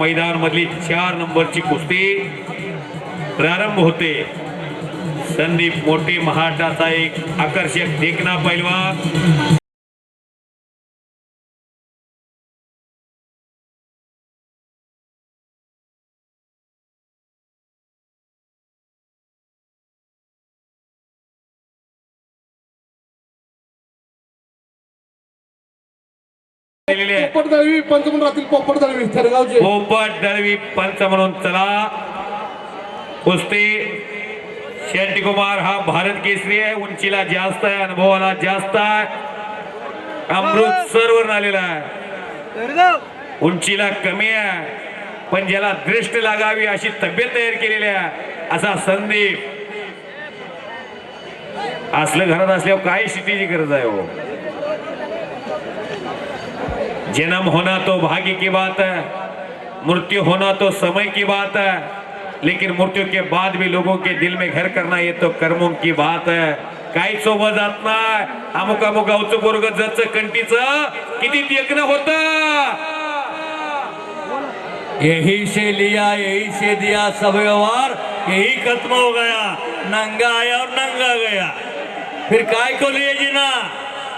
मैदान मधली चार नंबरची कुस्ती प्रारंभ होते. संदीप मोठे महाटाचा एक आकर्षक देखना पैलवा केलेले आहे. पोपट दळवी पंचमंडळातील पोपट दळवी थरगावचे. पोपट दळवी पंच म्हणून चला. कुस्ती शेट्टी कुमार हा भारत केसरी आहे. उंचीला जास्त आहे अनुभवाला जास्त आहे. अमृतसर वरून आलेला आहे. उंचीला कमी आहे पण ज्याला दृष्ट लागावी अशी तब्येत तयार केलेली आहे असा संदीप. असलं घरात असल्यावर काय स्थितीची गरज आहे हो. जन्म होना तो भाग्य की बात है, मृत्यु होना तो समय की बात है, लेकिन मृत्यु के बाद भी लोगों के दिल में घर करना ये तो कर्मों की बात है। काही सोबत जात अमुक अमुक गावचं पोरग जच कंटीच किती देखणं होत। यही से लिया, यही से दिया, सब व्यवहार, यही खत्म हो गया, नंगा आया और नंगा गया। फिर काय को लिए जीना?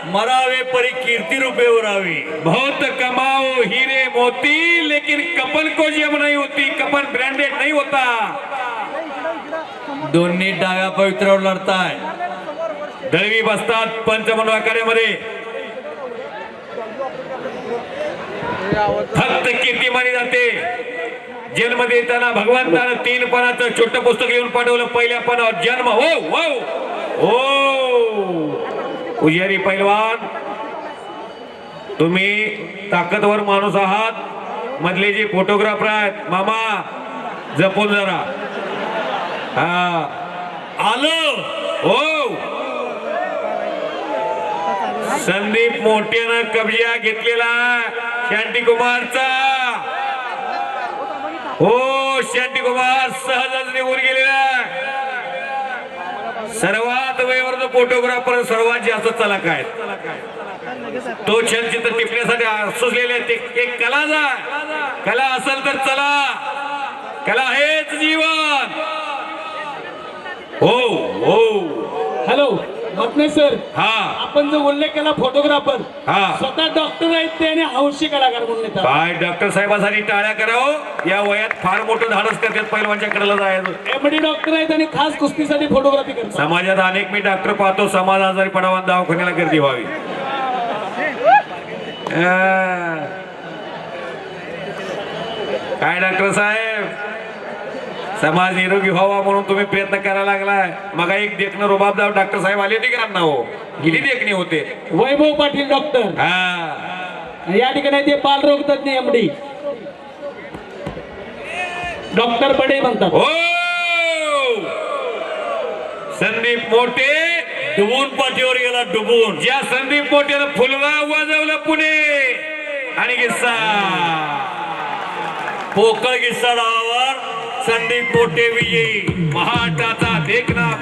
मरावे परी कीर्ति रूपे उरावी. बहुत कमाओ हीरे मोती लेकिन कपल को जम नहीं होती कपल ब्रांडेड नहीं होता। दोन्ही डाव्या पवित्रावर लढताय. दळवी बसतात पंचमंडळ आखाड्यामध्ये फक्त कीर्ती मानी जाते. जेलमध्ये येताना भगवंतानं तीन पानाचं छोटं पुस्तक लिहून पाठवलं. पहिल्या पानावर जन्म. हो हो. हो. पुजारी पैलवान तुम्ही ताकदवर माणूस आहात. मधले जे फोटोग्राफर आहेत मामा जपून जरा. हा. आलो. हो. संदीप मोठ्यानं कब्जा घेतलेला शांती कुमारचा हो शांती कुमार सहजच निघून गेलेला. सर्वात वयवर्ग फोटोग्राफर सर्वात जास्त चलाक आहेत. तो चलचित्र टिपण्यासाठी सुचलेले ते एक कला जा. कला असेल तर चला. कला हेच जीवन. हो हो. हॅलो मपने सर हा. आपण जो उल्लेख केला फोटोग्राफर हा. स्वतः डॉक्टर आहेत ते आणि हौशी कलाकार म्हणून येतात. काय डॉक्टर साहेबांसाठी टाळ्या करावं या वयात फार मोठं धाडस करतात पैलवानच्या कडेला जायचं. एमडी डॉक्टर आहेत आणि खास कुस्तीसाठी फोटोग्राफी करतात. समाजात अनेक मी डॉक्टर पाहतो. समाज आजारी पडावा आणि दवाखान्याला गर्दी व्हावी. अं. काय डॉक्टर साहेब? समाज निरोगी व्हावा म्हणून तुम्ही प्रयत्न करायला लागलाय. मग एक देखणं रुबाबदार डॉक्टर साहेब आले होते का ना हो गेली देखणी होते. वैभव पाटील डॉक्टर. हा. या ठिकाणी ते बालरोग तज्ञ एमडी डॉक्टर बडे म्हणतात. हो. संदीप मोठे. डुबून पाठीवर गेला डुबून. ज्या संदीप मोठ्यानं फुलवा वाजवलं पुणे. आणि किस्सा. पोकळ किस्सा डावावर संदीप मोठे विजयी महाटाचा देखना